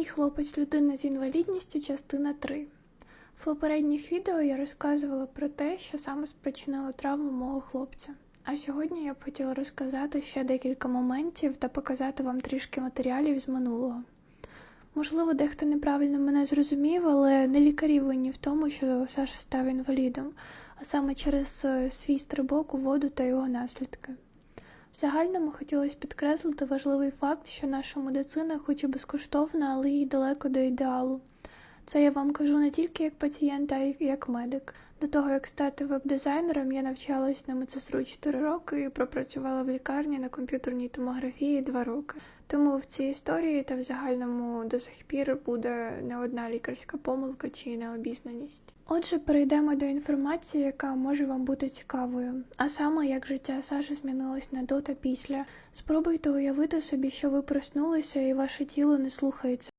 Мій хлопець людина з інвалідністю, частина 3. В попередніх відео я розказувала про те, що саме спричинило травму мого хлопця. А сьогодні я б хотіла розказати ще декілька моментів та показати вам трішки матеріалів з минулого. Можливо, дехто неправильно мене зрозумів, але не лікарі винні в тому, що Саша став інвалідом, а саме через е, свій стрибок у воду та його наслідки. В загальному хотілося підкреслити важливий факт, що наша медицина хоч і безкоштовна, але їй далеко до ідеалу. Це я вам кажу не тільки як пацієнт, а й як медик. До того, як стати веб-дизайнером, я навчалась на медсестру 4 роки і пропрацювала в лікарні на комп'ютерній томографії 2 роки. Тому в цій історії та в загальному до сих пір буде не одна лікарська помилка чи необізнаність. Отже, перейдемо до інформації, яка може вам бути цікавою, а саме як життя Саші змінилось на до та після. Спробуйте уявити собі, що ви проснулися і ваше тіло не слухається